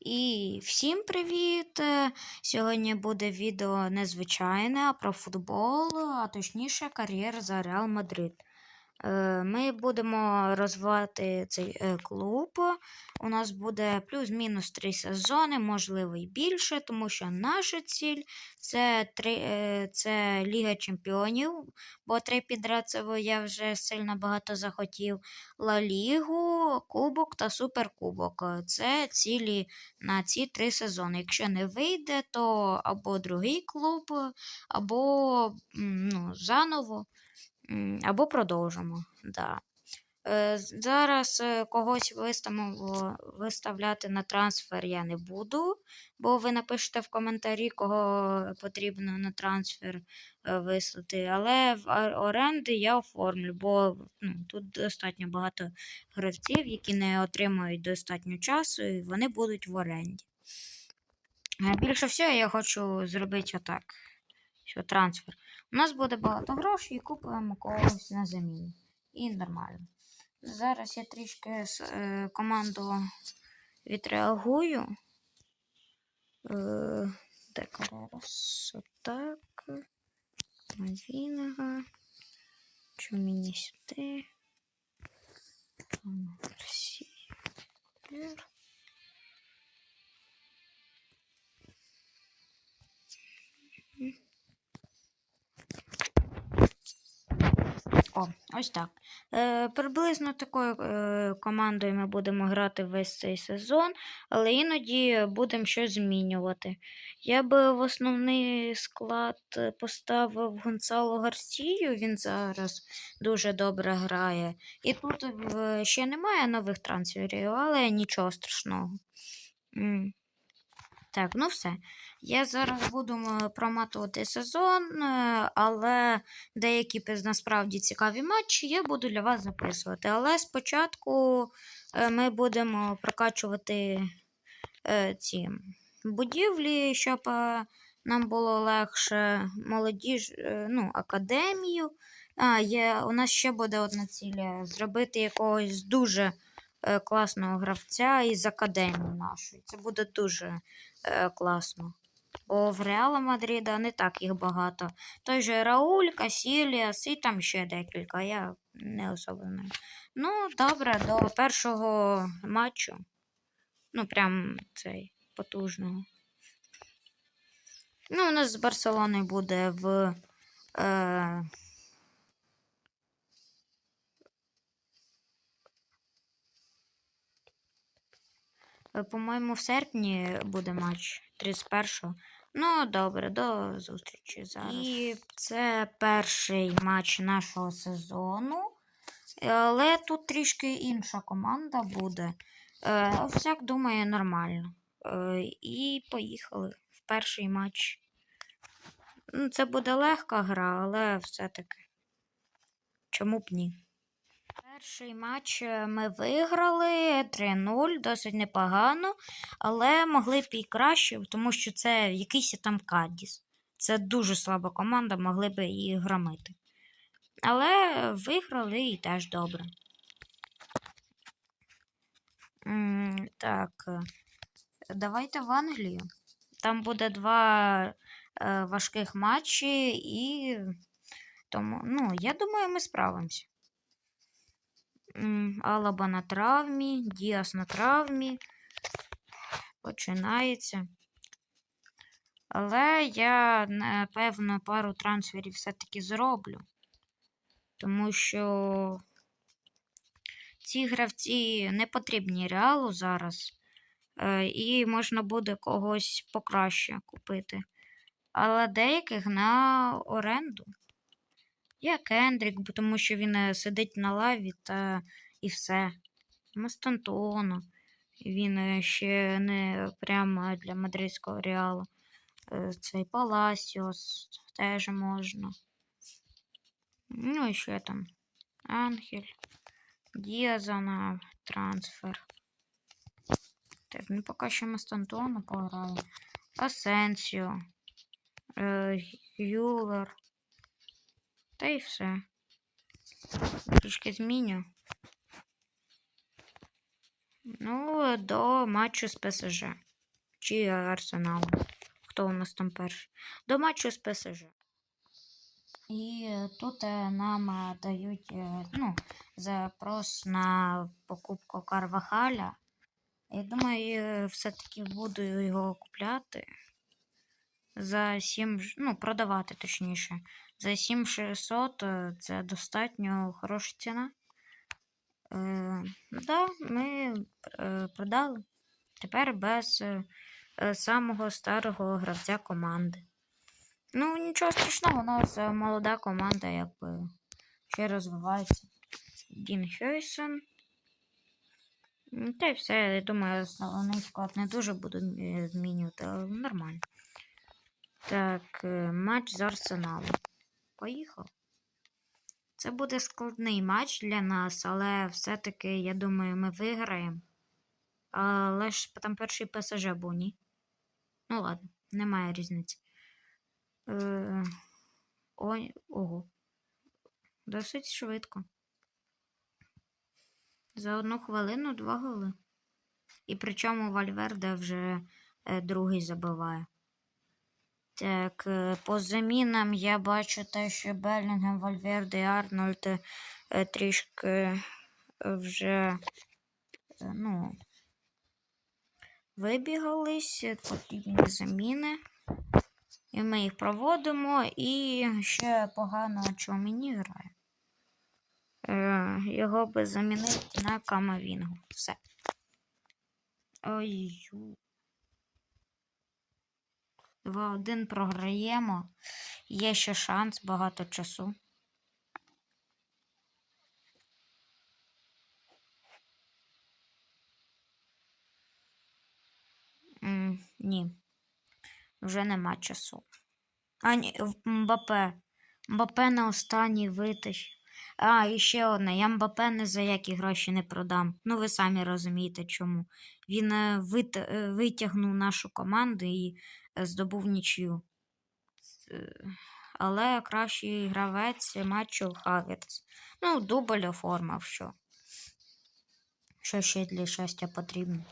І всім привіт! Е, Сьогодні буде відео незвичайне про футбол, а точніше кар'єр за Реал Мадрид. Е, Ми будемо розвивати цей е, клуб. У нас буде плюс-мінус три сезони, можливо і більше, тому що наша ціль це, три, е, це Ліга Чемпіонів, бо три підряд я вже сильно багато захотів. Ла Лігу, Кубок та Суперкубок. Це цілі на ці три сезони. Якщо не вийде, то або другий клуб, або ну, заново, або продовжимо. Да. Е, Зараз е, когось виставимо, виставляти на трансфер я не буду, бо ви напишете в коментарі, кого потрібно на трансфер е, вислати. Але в оренди я оформлю, бо ну, тут достатньо багато гравців, які не отримують достатньо часу, і вони будуть в оренді. Більше всього я хочу зробити отак. Що трансфер. У нас буде багато грошей і купуємо когось на заміну. І нормально. Зараз я трішки е, команду відреагую. Е, Карерас? Отак. Мавінага. Чому мені сюди? Там О, ось так. Е, приблизно такою е, командою ми будемо грати весь цей сезон, але іноді будемо щось змінювати. Я би в основний склад е, поставив Гонсало Гарсію, він зараз дуже добре грає. І тут е, ще немає нових трансферів, але нічого страшного. М. Так, ну все. Я зараз буду проматувати сезон, е, але деякі насправді цікаві матчі я буду для вас записувати. Але спочатку е, ми будемо прокачувати е, ці будівлі, щоб нам було легше молодіж, ну, академію. А, є, у нас ще буде одна ціль е, зробити якогось дуже класного гравця із академії нашої. Це буде дуже е, класно. Бо в Реала Мадрида не так їх багато. Той же Рауль, Касіліас і там ще декілька. Я не знаю. Ну, добре, до першого матчу. Ну, прям цей потужного. Ну, у нас з Барселоною буде в. Е, По-моєму, в серпні буде матч 31-го. Ну, добре, до зустрічі зараз. І це перший матч нашого сезону. Але тут трішки інша команда буде. Е, Всяк думає нормально. Е, І поїхали в перший матч. Ну, Це буде легка гра, але все-таки. Чому б ні? Перший матч е, ми виграли 3-0, досить непогано, але могли б і краще, тому що це якийсь там Кадіс. Це дуже слаба команда, могли б її громити. Але виграли і теж добре. Так, е, давайте в Англію. Там буде два е, важких матчі, і тому, ну, я думаю, ми справимося. Алаба на травмі, Діас на травмі. Починається. Але я, напевно, пару трансферів все-таки зроблю. Тому що ці гравці не потрібні реалу зараз. Е, І можна буде когось покраще купити. Але деяких на оренду. Є Кендрік, тому що він е, сидить на лаві та і все. Мастантоно. Він е, ще не прямо для мадридського реалу. Е, Цей Паласіос теж можна. Ну і ще там Ангель. Діаза трансфер. Так, ну поки що Мастантоно пограє. Асенсіо. Е, Юлер. Та й все. Трішки зміню. Ну, до матчу з ПСЖ. Чи Арсеналом. Хто у нас там перший? До матчу з ПСЖ. І тут е, нам е, дають е, ну, запрос на покупку Карвахаля. Я думаю, все-таки буду його купляти за 7, ж- ну, продавати точніше. За 7600 е, це достатньо хороша ціна. Е, да, ми е, продали. Тепер без е, самого старого гравця команди. Ну, нічого страшного, у нас е, молода команда, якби ще розвивається. Дін Хейсен. Та й все, я думаю, основний склад не дуже буду змінювати, але нормально. Так, матч з Арсеналом. Поїхав. Це буде складний матч для нас, але все-таки, я думаю, ми виграємо. Але ж там перший ПСЖ був, ні? Ну ладно, немає різниці. Е, ой, ого. Досить швидко. За одну хвилину два голи. І причому Вальверде вже е, другий забиває. Так, е, по замінам я бачу те, що Белінгем, Вальверде і Арнольд е, трішки е, вже ну, вибігались, потрібні заміни. І ми їх проводимо, і ще погано мені грає. Е, його би замінити на Камавінгу. Все. Ой. 2-1 програємо. Є ще шанс, багато часу. М, ні. Вже нема часу. А, ні, Мбапе. Мбапе на останній витащ. А, і ще одне. Я Мбапе не за які гроші не продам. Ну, ви самі розумієте, чому. Він е, вит... е, витягнув нашу команду і е, здобув нічию. Е, Але кращий гравець матчу Хаверц. Ну, дубль оформив що. Що ще для щастя потрібно.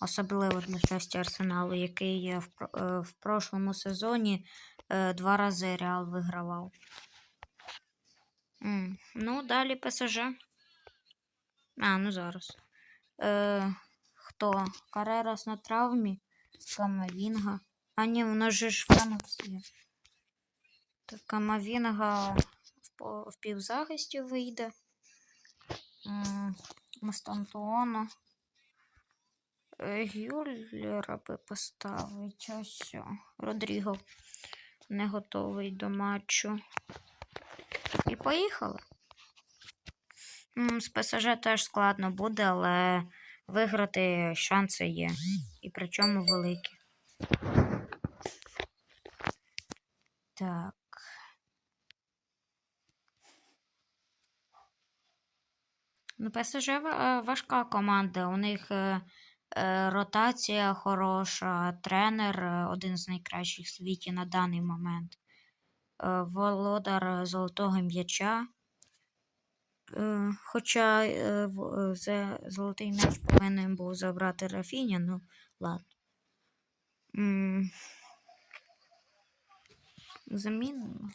Особливо для щастя Арсеналу, який в, в прошлому сезоні два рази Реал вигравав. Ну, далі ПСЖ. А, ну зараз. Е, хто? Карерас на травмі? Камавінга. А ні, воно же ж Франксія. Так, Камавінга в, півзахисті вийде. М, Мастантуоно. Е, Гюллера би поставить. Ось. Родріго не готовий до матчу. І поїхали. З ПСЖ теж складно буде, але виграти шанси є. І причому великі. Так. Ну, ПСЖ е, важка команда. У них е, е, ротація хороша, тренер один з найкращих в світі на даний момент. Е, володар золотого м'яча. Е, Хоча е, е, за золотий м'яч повинен був забрати Рафіня, ну ладно. Замінимо.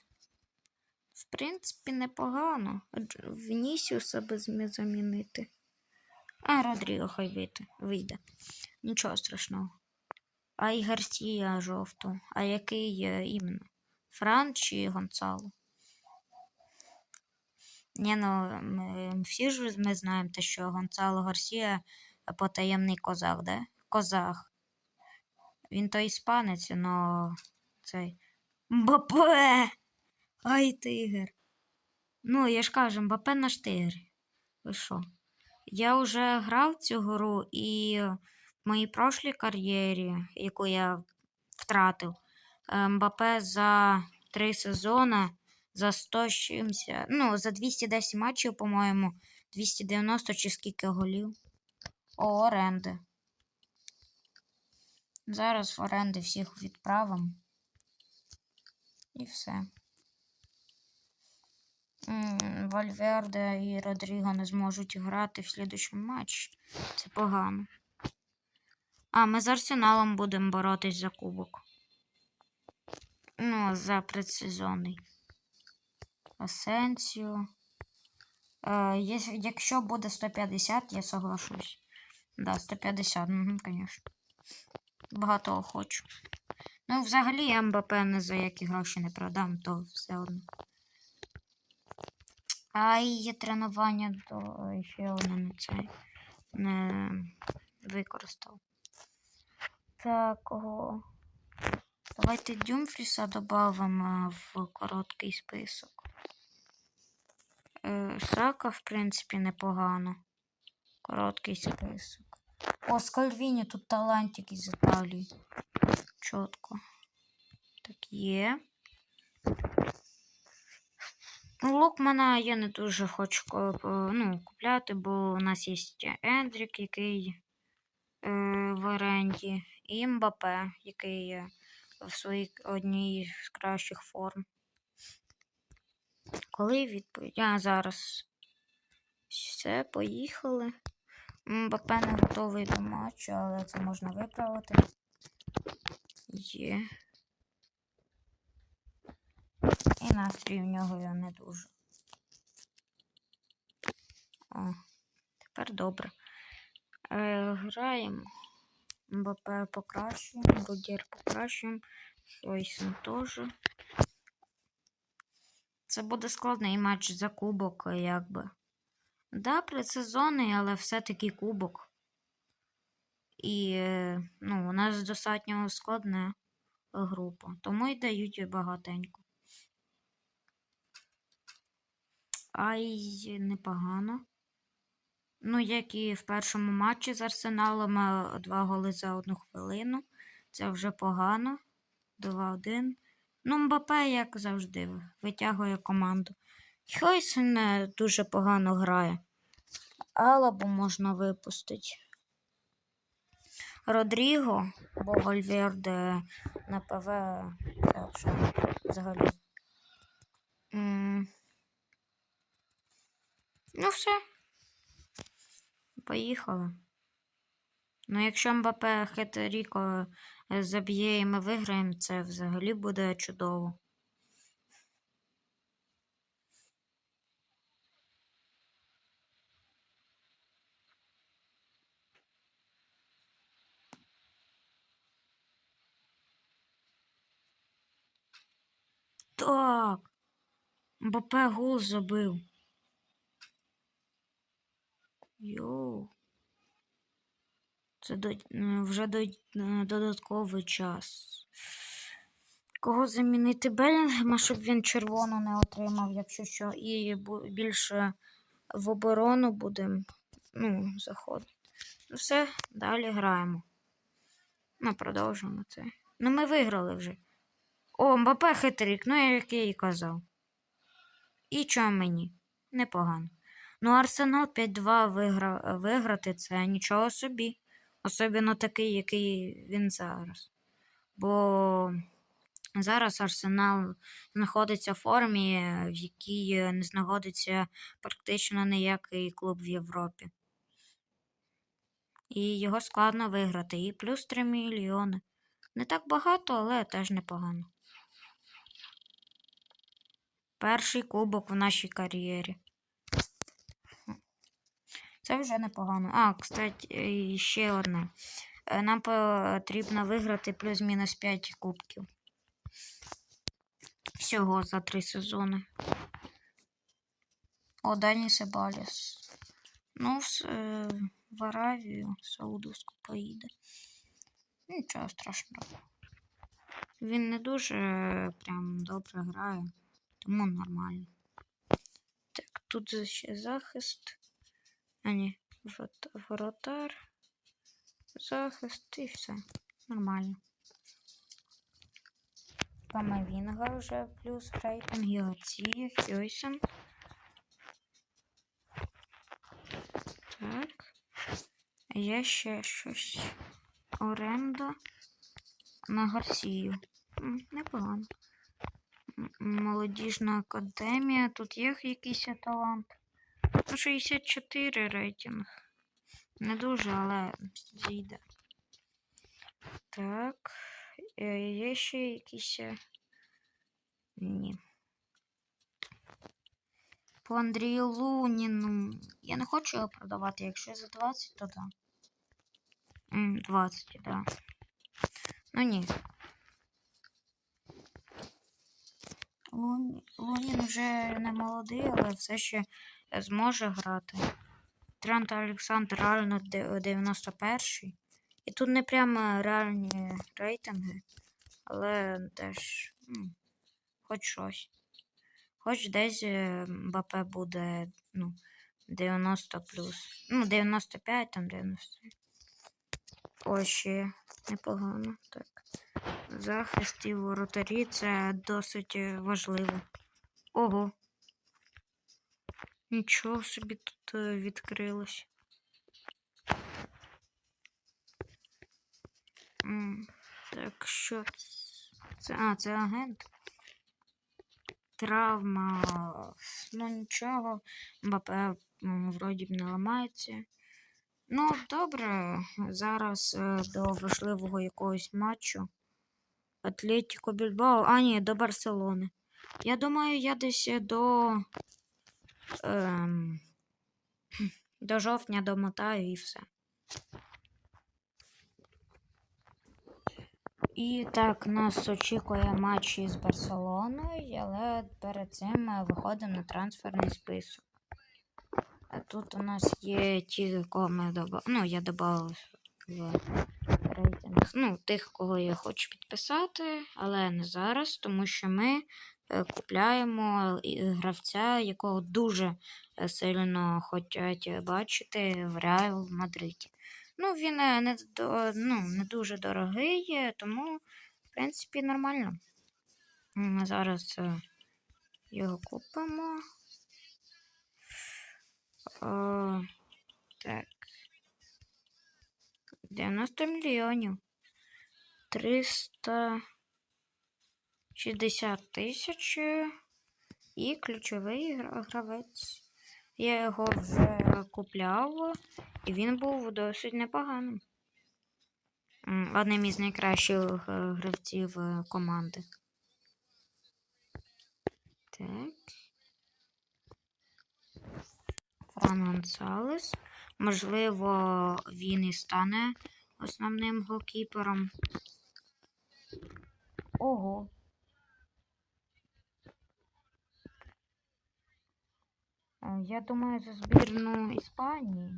В принципі, непогано. Вінісіуса би замінити. А Родріго хай вийде. вийде. Нічого страшного. А і Гарсія жовту. А який е, іменно? Фран чи Гонцало? Ні, ну ми, всі ж ми знаємо те, що Гонцало Гарсія потаємний козак, да? Козах. Він то іспанець, но цей. Мбапе! Ай, тигр. Ну, я ж кажу, Мбапе наш тигр. Ви що? Я вже грав цю гру і в моїй прошлій кар'єрі, яку я втратив, е, Мбапе за три сезони, за 100 з чимся, ну, за 210 матчів, по-моєму, 290 чи скільки голів. О, оренди. Зараз в оренди всіх відправимо. І все. Вальверде і Родріго не зможуть грати в слідучому матчі. Це погано. А, ми з Арсеналом будемо боротись за кубок. Ну, за предсезонний. Асенсіо. Е, якщо буде 150, я соглашусь. Да, 150, угу, звісно. Багато хочу. Ну, взагалі, МБП не за які гроші не продам, то все одно. А і є тренування, то ще одне не цей не використав. Так, кого? Давайте Дюмфріса додамо в короткий список. Е, Сака, в принципі, непогано. Короткий список. О, Скальвіні тут талантик із Італії. Чітко. Так, є. Ну, Лукмана я не дуже хочу ну, купляти, бо у нас є Ендрік, який е, в оренді, і Мбапе, який є в своїй одній з кращих форм. Коли відповідь? А зараз. Все, поїхали. Мбапе не готовий до матчу, але це можна виправити. Є. І настрій в нього я не дуже. О, тепер добре. Е, граємо. Мбапе покращуємо, Рудєр покращуємо, Хойсен теж. Це буде складний матч за кубок, якби. Да, предсезонний, але все-таки кубок. І ну, у нас достатньо складна група, тому й дають багатенько. Ай, непогано. Ну, як і в першому матчі з Арсеналом е, два голи за одну хвилину. Це вже погано. 2-1. Ну, Мбапе, як завжди, витягує команду. Хойсен е, дуже погано грає. Алабу можна випустити. Родріго, бо Вальверде на ПВ вже взагалі. М. Ну, все. Поїхали. Ну, якщо Мбапе Хетеріко заб'є і ми виграємо, це взагалі буде чудово. Так. Мбапе гол забив. Йоу. Це до, е, вже до, е, додатковий час. Кого замінити Белінгема, щоб він червону не отримав, якщо що, і більше в оборону будемо ну, заходити. Ну все, далі граємо. Ну, продовжуємо це. Ну, ми виграли вже. О, Мбапе хитрик, ну як я і казав. І чого мені? Непогано. Ну, Арсенал 5-2 вигра... виграти це нічого собі. Особливо такий, який він зараз. Бо зараз Арсенал знаходиться в формі, в якій не знаходиться практично ніякий клуб в Європі. І його складно виграти. І плюс 3 мільйони. Не так багато, але теж непогано. Перший кубок в нашій кар'єрі. Це вже непогано. А, кстати, ще одне. Е, Нам потрібно виграти плюс-мінус 5 кубків. Всього за три сезони. О, Дані Себаліс. Ну, в, е, в Аравію Саудовську поїде. Нічого страшного. Він не дуже е, прям добре грає, тому нормально. Так, тут ще захист. А ні, ворот- воротар, захист і все. Нормально. Камавінга вже плюс рейтинг, Гіоці, Хьойсен. Так. Є ще щось. Оренда на Гарсію. Непогано. Молодіжна академія. Тут є якийсь талант. Ну, 64 рейтинг. Не дуже, але зійде. Так. е, Є ще якісь. е, Ні. По Андрію Луніну. Я не хочу його продавати. Якщо за 20, то да. М, 20, да. Ну ні. Лунін вже не молодий, але все ще зможе грати. Трент Олександр реально де- 91. І тут не прямо реальні рейтинги, але теж м, хоч щось. Хоч десь е, МБП буде ну, 90 плюс. Ну, 95, там 90. Ось ще непогано. Так. Захист і воротарі це досить важливо. Ого. Нічого собі тут е, відкрилось. Так, що це? А, це агент. Травма. Ну нічого. МБП м, вроді б не ламається. Ну, добре, зараз е, до важливого якогось матчу. Атлетіко Більбао. А, ні, до Барселони. Я думаю, я десь до. Ем, до жовтня домотаю і все. І так, нас очікує матч із Барселоною, але перед цим ми виходимо на трансферний список. А тут у нас є ті, кого ми доба... Ну, я додав в рейтинг. Ну, тих, кого я хочу підписати, але не зараз, тому що ми купляємо гравця, якого дуже е, сильно хочуть бачити в Реал Мадриді. Ну, він е, не, ну, не дуже дорогий, е, тому, в принципі, нормально. М, Зараз е, його купимо. О, так. 90 мільйонів. 360 тисяч. І ключовий гравець. Я його вже купляв, і він був досить непоганим. Одним із найкращих е, гравців е, команди. Так. Фран Гонсалес. Можливо, він і стане основним голкіпером. Ого. Я думаю, за збірну Іспанії.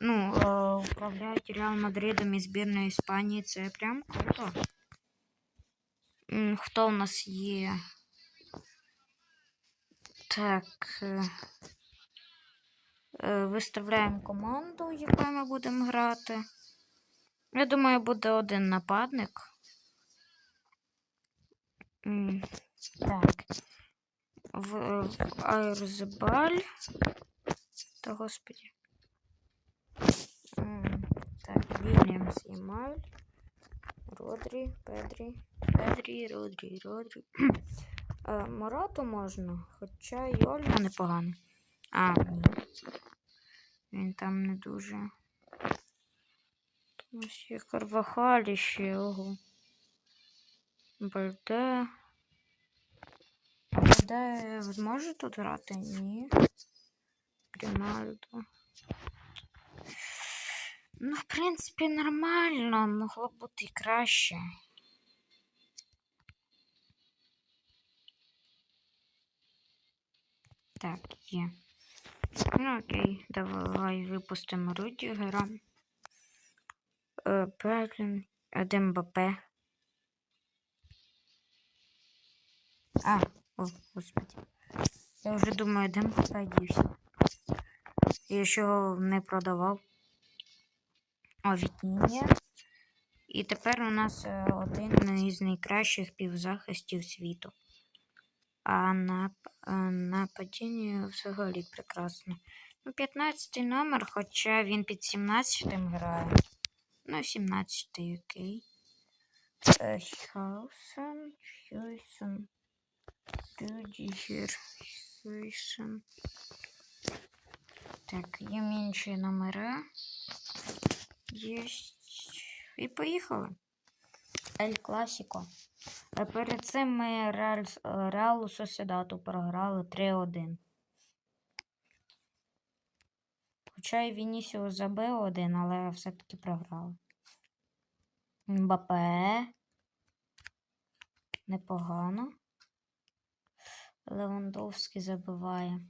Ну, е, управляють Реал Мадридом і збірною Іспанії це прям круто. Хто у нас є? Так. е, е, Виставляємо команду, якою ми будемо грати. Я думаю, буде один нападник. Так. В, в Айрзебаль. Та господі. Так, Вільямс і Маль. Родрі, Педрі. Педрі, Родрі, Родрі. Е, Морату можна, хоча й Ольга непогано. А, ні. Він там не дуже. Ось є Карвахалі ще, ого. Бальде. Бальде зможе тут грати? Ні. Грімальдо. Ну, в принципі, нормально, могло б бути і краще. Так, є. Ну окей, давай випустимо Рудігера. Берлін, Дембапе. А, о, господи. Я вже думаю, Дембапе дівся. Я ще не продавав. О, Вітіння. І тепер у нас е, один із найкращих півзахистів світу. А на, е, нападіння взагалі прекрасно. Ну, 15 номер, хоча він під 17 грає. Ну, 17 окей. Е, Хаусен, Рюдігер, Так, є інші номери. Єсть. І поїхали. Ель. Е, Перед цим ми Реаль, е, Реалу Сосідату програли 3-1. Хоча і Вінісіус забив один, але все-таки програли. Мбапе. Непогано. Левандовський забиває.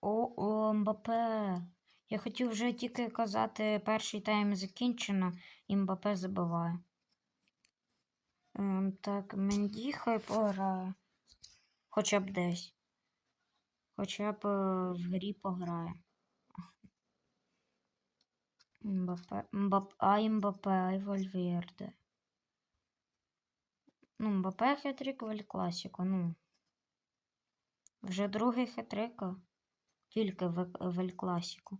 О, о, Мбапе. Я хотів вже тільки казати, перший тайм закінчено, і Мбапе забиває. Ем, так, Менді хай пограє. Хоча б десь. Хоча б е, в грі пограє. Мбапе, Мбап, ай Мбапе, ай Вальверде. Ну, Мбапе хитрик в Ель Класіко, ну. Вже другий хитрик. Тільки в, в Класіко.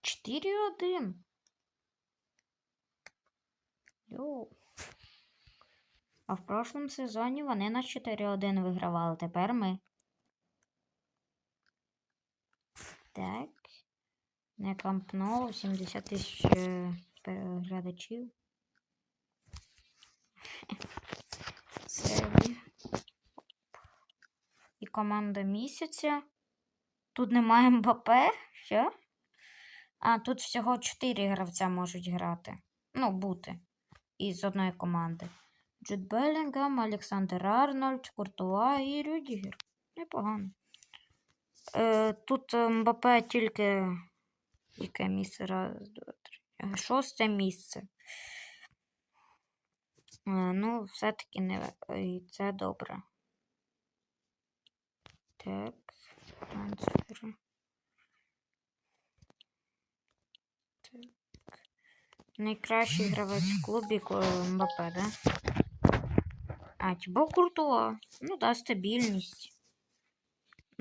Чотири один. А в прошлому сезоні вони на 4-1 вигравали. Тепер ми. Так. Не кампнуло 70 тисяч е, глядачів. Це і команда місяця. Тут немає МБП. Що? А, тут всього 4 гравця можуть грати. Ну, бути. Із одної команди. Джуд Белінгам, Олександр Арнольд, Куртуа і Рюдігер. Непогано. Е, тут МБП тільки яке місце? Раз, два, три. Шосте місце. Е, Ну, все-таки не і це добре. Так, трансфери. Так. Найкращий гравець в клубі Мбапе, да? А, Тібо Куртуа. Ну да, стабільність.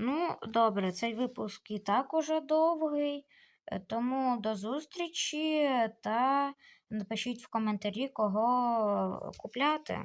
Ну, добре, цей випуск і так уже довгий. е, Тому до зустрічі та напишіть в коментарі, кого купляти.